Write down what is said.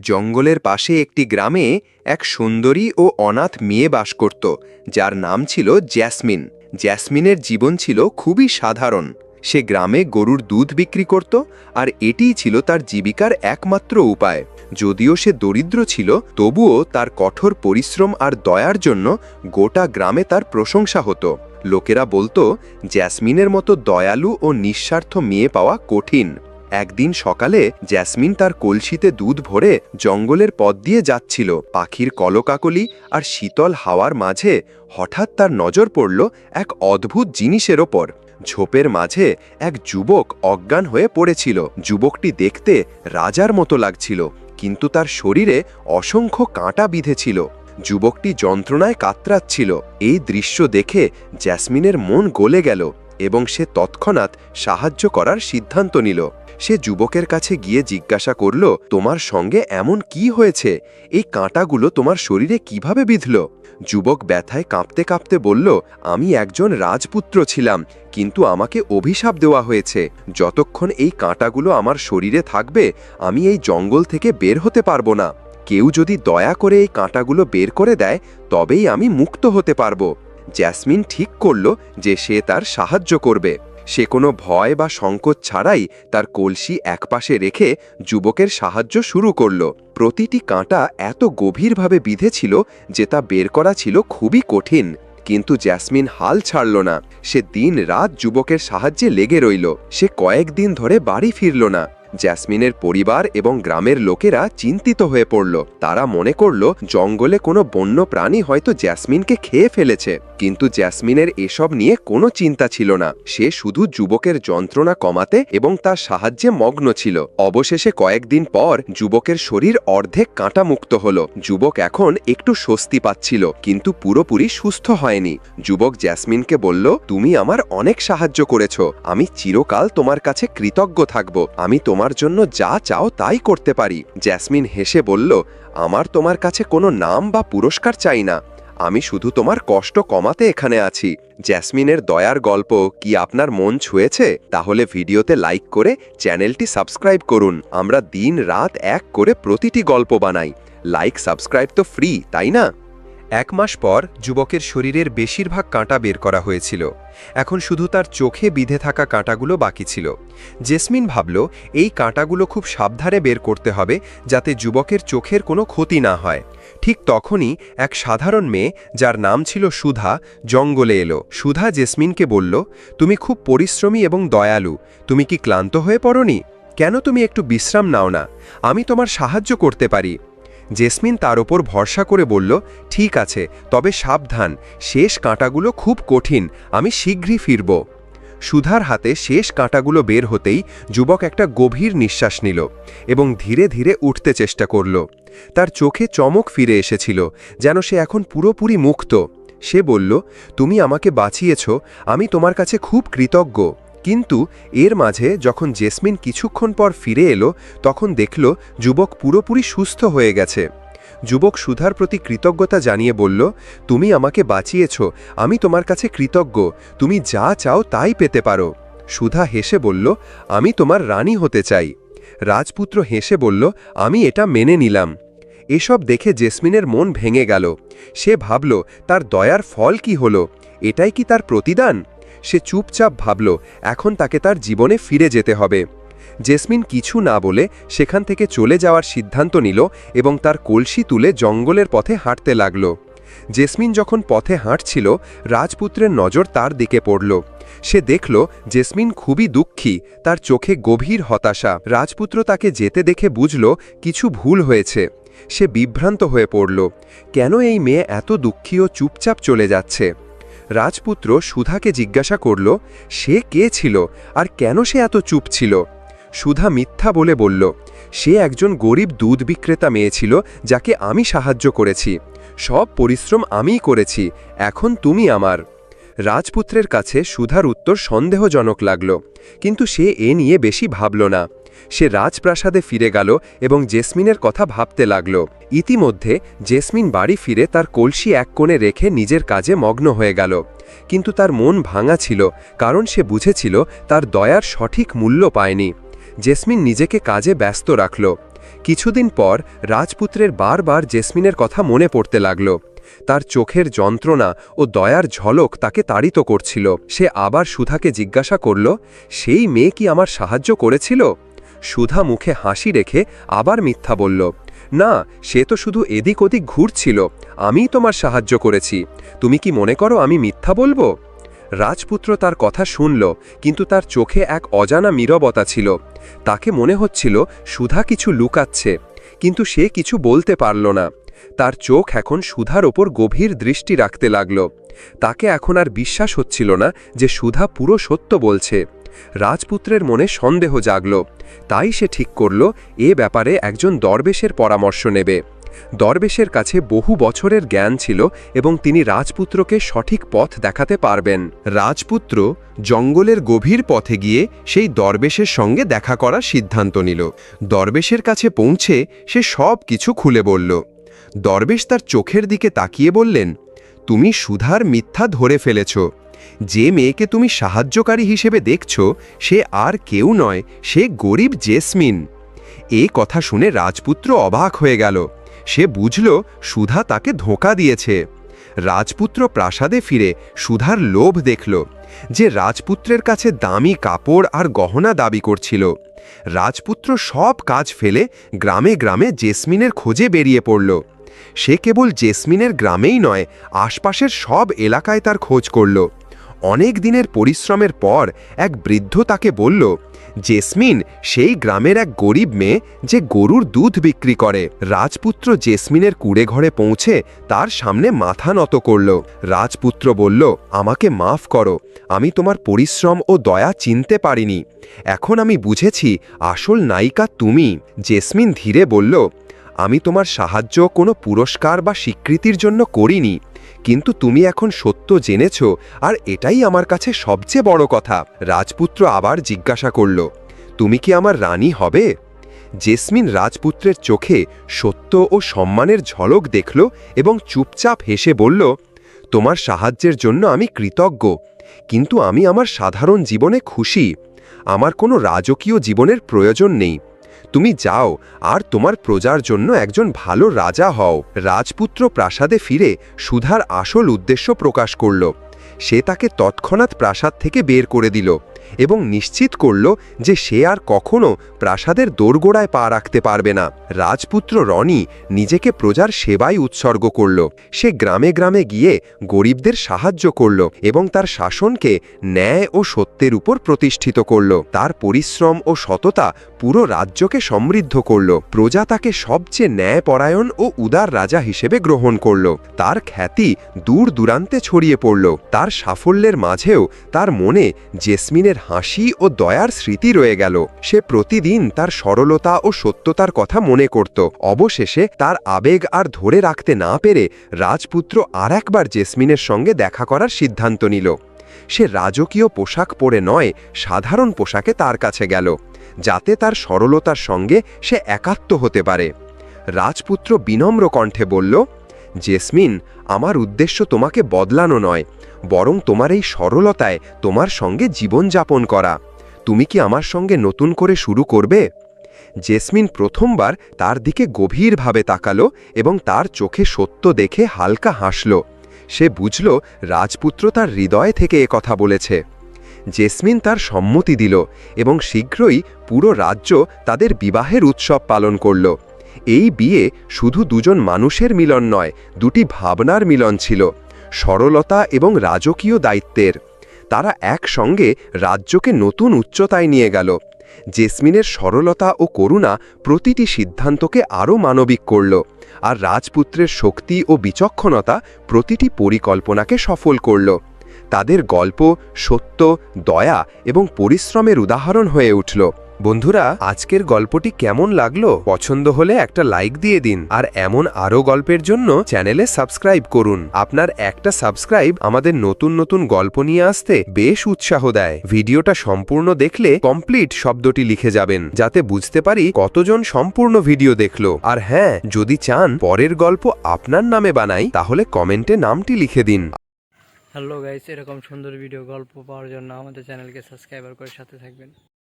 জঙ্গলের পাশে একটি গ্রামে এক সুন্দরী ও অনাথ মেয়ে বাস করত, যার নাম ছিল জ্যাসমিন। জ্যাসমিনের জীবন ছিল খুবই সাধারণ। সে গ্রামে গরুর দুধ বিক্রি করত আর এটিই ছিল তার জীবিকার একমাত্র উপায়। যদিও সে দরিদ্র ছিল, তবুও তার কঠোর পরিশ্রম আর দয়ার জন্য গোটা গ্রামে তার প্রশংসা হতো। লোকেরা বলতো, জ্যাসমিনের মতো দয়ালু ও নিঃস্বার্থ মেয়ে পাওয়া কঠিন। একদিন সকালে জ্যাসমিন তার কলসিতে দুধ ভরে জঙ্গলের পথ দিয়ে যাচ্ছিল। পাখির কলকাকলি আর শীতল হাওয়ার মাঝে হঠাৎ তার নজর পড়ল এক অদ্ভুত জিনিসের ওপর। ঝোপের মাঝে এক যুবক অজ্ঞান হয়ে পড়েছিল। যুবকটি দেখতে রাজার মতো লাগছিল, কিন্তু তার শরীরে অসংখ্য কাঁটা বিঁধেছিল। যুবকটি যন্ত্রণায় কাতরাচ্ছিল। এই দৃশ্য দেখে জ্যাসমিনের মন গলে গেল এবং সে তৎক্ষণাৎ সাহায্য করার সিদ্ধান্ত নিল। সে যুবকের কাছে গিয়ে জিজ্ঞাসা করল, তোমার সঙ্গে এমন কি হয়েছে? এই কাঁটাগুলো তোমার শরীরে কীভাবে বিঁধল? যুবক ব্যথায় কাঁপতে কাঁপতে বলল, আমি একজন রাজপুত্র ছিলাম, কিন্তু আমাকে অভিশাপ দেওয়া হয়েছে। যতক্ষণ এই কাঁটাগুলো আমার শরীরে থাকবে, আমি এই জঙ্গল থেকে বের হতে পারব না। কেউ যদি দয়া করে এই কাঁটাগুলো বের করে দেয়, তবেই আমি মুক্ত হতে পারব। জ্যাসমিন ঠিক করল যে সে তার সাহায্য করবে। সে কোনো ভয় বা সংকোচ ছাড়াই তার কলসি একপাশে রেখে যুবকের সাহায্য শুরু করল। প্রতিটি কাঁটা এত গভীরভাবে বিঁধেছিল যে তা বের করা ছিল খুবই কঠিন, কিন্তু জ্যাসমিন হাল ছাড়ল না। সে দিন রাত যুবকের সাহায্যে লেগে রইল। সে কয়েকদিন ধরে বাড়ি ফিরল না। জ্যাসমিনের পরিবার এবং গ্রামের লোকেরা চিন্তিত হয়ে পড়ল। তারা মনে করল, জঙ্গলে কোনো বন্য প্রাণী হয়তো জ্যাসমিনকে খেয়ে ফেলেছে। কিন্তু জ্যাসমিনের এসব নিয়ে কোনো চিন্তা ছিল না। সে শুধু যুবকের যন্ত্রণা কমাতে এবং তার সাহায্যে মগ্ন ছিল। অবশেষে কয়েকদিন পর যুবকের শরীর অর্ধেক কাঁটা মুক্ত হল। যুবক এখন একটু স্বস্তি পাচ্ছিল, কিন্তু পুরোপুরি সুস্থ হয়নি। যুবক জ্যাসমিনকে বলল, তুমি আমার অনেক সাহায্য করেছ। আমি চিরকাল তোমার কাছে কৃতজ্ঞ থাকব। আমি তোমার জন্য যা চাও তাই করতে পারি। জ্যাসমিন হেসে বলল, আমার তোমার কাছে কোনো নাম বা পুরস্কার চাই না। আমি শুধু তোমার কষ্ট কমাতে এখানে আছি। জ্যাসমিনের দয়ার গল্প কি আপনার মন ছুঁয়েছে? তাহলে ভিডিওতে লাইক করে চ্যানেলটি সাবস্ক্রাইব করুন। আমরা দিন রাত এক করে প্রতিটি গল্প বানাই। লাইক সাবস্ক্রাইব তো ফ্রি, তাই না? এক মাস পর যুবকের শরীরের বেশিরভাগ কাঁটা বের করা হয়েছিল। এখন শুধু তার চোখে বিধে থাকা কাঁটাগুলো বাকি ছিল। জেসমিন ভাবল, এই কাঁটাগুলো খুব সাবধানে বের করতে হবে যাতে যুবকের চোখের কোনো ক্ষতি না হয়। ঠিক তখনই এক সাধারণ মেয়ে, যার নাম ছিল সুধা, জঙ্গলে এলো। সুধা জেসমিনকে বলল, তুমি খুব পরিশ্রমী এবং দয়ালু। তুমি কি ক্লান্ত হয়ে পড়নি? কেন তুমি একটু বিশ্রাম নাও না? আমি তোমার সাহায্য করতে পারি। জেসমিন তার ওপর ভরসা করে বলল, ঠিক আছে, তবে সাবধান। শেষ কাঁটাগুলো খুব কঠিন। আমি শীঘ্রই ফিরব। সুধার হাতে শেষ কাঁটাগুলো বের হতেই যুবক একটা গভীর নিঃশ্বাস নিল এবং ধীরে ধীরে উঠতে চেষ্টা করল। তার চোখে চমক ফিরে এসেছিল, যেন সে এখন পুরোপুরি মুক্ত। সে বলল, তুমি আমাকে বাঁচিয়েছ, আমি তোমার কাছে খুব কৃতজ্ঞ। কিন্তু এর মাঝে যখন জেসমিন কিছুক্ষণ পর ফিরে এলো, তখন দেখল যুবক পুরোপুরি সুস্থ হয়ে গেছে। যুবক সুধার প্রতি কৃতজ্ঞতা জানিয়ে বলল, তুমি আমাকে বাঁচিয়েছ, আমি তোমার কাছে কৃতজ্ঞ, তুমি যা চাও তাই পেতে পারো। সুধা হেসে বলল, আমি তোমার রানী হতে চাই। রাজপুত্র হেসে বলল, আমি এটা মেনে নিলাম। এসব দেখে জেসমিনের মন ভেঙে গেল। সে ভাবল, তার দয়ার ফল কি হলো? এটাই কি তার প্রতিদান? সে চুপচাপ ভাবল, এখন তাকে তার জীবনে ফিরে যেতে হবে। জেসমিন কিছু না বলে সেখান থেকে চলে যাওয়ার সিদ্ধান্ত নিল এবং তার কলসি তুলে জঙ্গলের পথে হাঁটতে লাগল। জেসমিন যখন পথে হাঁটছিল, রাজপুত্রের নজর তার দিকে পড়ল। সে দেখল, জেসমিন খুবই দুঃখী, তার চোখে গভীর হতাশা। রাজপুত্র তাকে যেতে দেখে বুঝল, কিছু ভুল হয়েছে। সে বিভ্রান্ত হয়ে পড়ল, কেন এই মেয়ে এত দুঃখী ও চুপচাপ চলে যাচ্ছে? রাজপুত্র সুধাকে জিজ্ঞাসা করল, সে কে ছিল আর কেন সে এত চুপ ছিল? সুধা মিথ্যা বলে বলল, সে একজন গরিব দুধ বিক্রেতা মেয়ে ছিল যাকে আমি সাহায্য করেছি। সব পরিশ্রম আমিই করেছি, এখন তুমি আমার। রাজপুত্রের কাছে সুধার উত্তর সন্দেহজনক লাগল, কিন্তু সে এ নিয়ে বেশি ভাবল না। সে রাজপ্রাসাদে ফিরে গেল এবং জেসমিনের কথা ভাবতে লাগল। ইতিমধ্যে জেসমিন বাড়ি ফিরে তার কলসি এক কোণে রেখে নিজের কাজে মগ্ন হয়ে গেল। কিন্তু তার মন ভাঙা ছিল, কারণ সে বুঝেছিল তার দয়ার সঠিক মূল্য পায়নি। জেসমিন নিজেকে কাজে ব্যস্ত রাখল। কিছুদিন পর রাজপুত্রের বারবার জেসমিনের কথা মনে পড়তে লাগল। তার চোখের যন্ত্রণা ও দয়ার ঝলক তাকে তাড়িত করছিল। সে আবার সুধাকে জিজ্ঞাসা করল, সেই মেয়ে কি আমার সাহায্য করেছিল? সুধা মুখে হাসি রেখে আবার মিথ্যা বলল, না, সে তো শুধু এদিক ওদিক ঘুরছিল, আমিই তোমার সাহায্য করেছি। তুমি কি মনে করো আমি মিথ্যা বলব? রাজপুত্র তার কথা শুনল, কিন্তু তার চোখে এক অজানা নীরবতা ছিল। তাকে মনে হচ্ছিল সুধা কিছু লুকাচ্ছে, কিন্তু সে কিছু বলতে পারল না। তার চোখ এখন সুধার ওপর গভীর দৃষ্টি রাখতে লাগল। তাকে এখন আর বিশ্বাস হচ্ছিল না যে সুধা পুরো সত্য বলছে। রাজপুত্রের মনে সন্দেহ জাগল। তাই সে ঠিক করল, এ ব্যাপারে একজন দরবেশের পরামর্শ নেবে। দরবেশের কাছে বহু বছরের জ্ঞান ছিল এবং তিনি রাজপুত্রকে সঠিক পথ দেখাতে পারবেন। রাজপুত্র জঙ্গলের গভীর পথে গিয়ে সেই দরবেশের সঙ্গে দেখা করার সিদ্ধান্ত নিল। দরবেশের কাছে পৌঁছে সে সব কিছু খুলে বলল। দরবেশ তার চোখের দিকে তাকিয়ে বললেন, তুমি সুধার মিথ্যা ধরে ফেলেছ। যে মেয়েকে তুমি সাহায্যকারী হিসেবে দেখছ, সে আর কেউ নয়, সে গরিব জেসমিন। এ কথা শুনে রাজপুত্র অবাক হয়ে গেল। সে বুঝল, সুধা তাকে ধোঁকা দিয়েছে। রাজপুত্র প্রাসাদে ফিরে সুধার লোভ দেখল, যে রাজপুত্রের কাছে দামি কাপড় আর গহনা দাবি করছিল। রাজপুত্র সব কাজ ফেলে গ্রামে গ্রামে জেসমিনের খোঁজে বেরিয়ে পড়ল। সে কেবল জেসমিনের গ্রামেই নয়, আশপাশের সব এলাকায় তার খোঁজ করল। অনেক দিনের পরিশ্রমের পর এক বৃদ্ধ তাকে বলল, জেসমিন, সেই গ্রামের এক গরিব মেয়ে যে গরুর দুধ বিক্রি করে। রাজপুত্র জেসমিনের কুড়ে ঘরে পৌঁছে তার সামনে মাথা নত করল। রাজপুত্র বলল, আমাকে মাফ করো, আমি তোমার পরিশ্রম ও দয়া চিনতে পারিনি। এখন আমি বুঝেছি, আসল নায়িকা তুমি। জেসমিন ধীরে বলল, আমি তোমার সাহায্য কোনো পুরস্কার বা স্বীকৃতির জন্য করিনি। কিন্তু তুমি এখন সত্য জেনেছ, আর এটাই আমার কাছে সবচেয়ে বড় কথা। রাজপুত্র আবার জিজ্ঞাসা করল, তুমি কি আমার রানী হবে? জেসমিন রাজপুত্রের চোখে সত্য ও সম্মানের ঝলক দেখল এবং চুপচাপ হেসে বলল, তোমার সাহায্যের জন্য আমি কৃতজ্ঞ, কিন্তু আমি আমার সাধারণ জীবনে খুশি। আমার কোনো রাজকীয় জীবনের প্রয়োজন নেই। তুমি যাও, আর তোমার প্রজার জন্য একজন ভালো রাজা হও। রাজপুত্র প্রাসাদে ফিরে সুধার আসল উদ্দেশ্য প্রকাশ করল। সে তাকে তৎক্ষণাৎ প্রাসাদ থেকে বের করে দিল। এবং নিশ্চিত করল যে সে আর কখনো প্রাসাদের দোরগোড়ায় পা রাখতে পারবে না। রাজপুত্র রনি নিজেকে প্রজার সেবায় উৎসর্গ করল। সে গ্রামে গ্রামে গিয়ে গরিবদের সাহায্য করল এবং তার শাসনকে ন্যায় ও সত্যের উপর প্রতিষ্ঠিত করল। তার পরিশ্রম ও সততা পুরো রাজ্যকে সমৃদ্ধ করল। প্রজা তাকে সবচেয়ে ন্যায়পরায়ণ ও উদার রাজা হিসেবে গ্রহণ করল। তার খ্যাতি দূর দূরান্তে ছড়িয়ে পড়ল। তার সাফল্যের মাঝেও তার মনে জেসমিনের হাসি ও দয়ার স্মৃতি রয়ে গেল। সে প্রতিদিন তার সরলতা ও সত্যতার কথা মনে করত। অবশেষে তার আবেগ আর ধরে রাখতে না পেরে রাজপুত্র আর একবার জেসমিনের সঙ্গে দেখা করার সিদ্ধান্ত নিল। সে রাজকীয় পোশাক পরে নয়, সাধারণ পোশাকে তার কাছে গেল। যাতে তার সরলতার সঙ্গে সে একাত্ম হতে পারে। রাজপুত্র বিনম্র কণ্ঠে বলল, জেসমিন, আমার উদ্দেশ্য তোমাকে বদলানো নয়। বরং তোমার এই সরলতায় তোমার সঙ্গে জীবনযাপন করা। তুমি কি আমার সঙ্গে নতুন করে শুরু করবে? জেসমিন প্রথমবার তার দিকে গভীরভাবে তাকালো এবং তার চোখে সত্য দেখে হালকা হাসল। সে বুঝল রাজপুত্র তার হৃদয় থেকে এ কথা বলেছে। জেসমিন তার সম্মতি দিল এবং শীঘ্রই পুরো রাজ্য তাদের বিবাহের উৎসব পালন করল। এই বিয়ে শুধু দুজন মানুষের মিলন নয়, দুটি ভাবনার মিলন ছিল। সরলতা এবং রাজকীয় দায়িত্বের। তারা একসঙ্গে রাজ্যকে নতুন উচ্চতায় নিয়ে গেল। জেসমিনের সরলতা ও করুণা প্রতিটি সিদ্ধান্তকে আরও মানবিক করল আর রাজপুত্রের শক্তি ও বিচক্ষণতা প্রতিটি পরিকল্পনাকে সফল করল। তাদের গল্প, সত্য, দয়া এবং পরিশ্রমের উদাহরণ হয়ে উঠল। বন্ধুরা, আজকের গল্পটি কেমন লাগল? পছন্দ হলে একটা লাইক দিয়ে দিন। আর এমন আরও গল্পের জন্য চ্যানেলে সাবস্ক্রাইব করুন। আপনার একটা সাবস্ক্রাইব আমাদের নতুন নতুন গল্প নিয়ে আসতে বেশ উৎসাহ দেয়। ভিডিওটা সম্পূর্ণ দেখলে কমপ্লিট শব্দটি লিখে যাবেন, যাতে বুঝতে পারি কতজন সম্পূর্ণ ভিডিও দেখল। আর হ্যাঁ যদি চান পরের গল্প আপনার নামে বানাই, তাহলে কমেন্টে নামটি লিখে দিন। হ্যালো গাইস এরকম সুন্দর ভিডিও গল্প পাওয়ার জন্য আমাদের চ্যানেলকে সাবস্ক্রাইবার করে সাথে থাকবেন।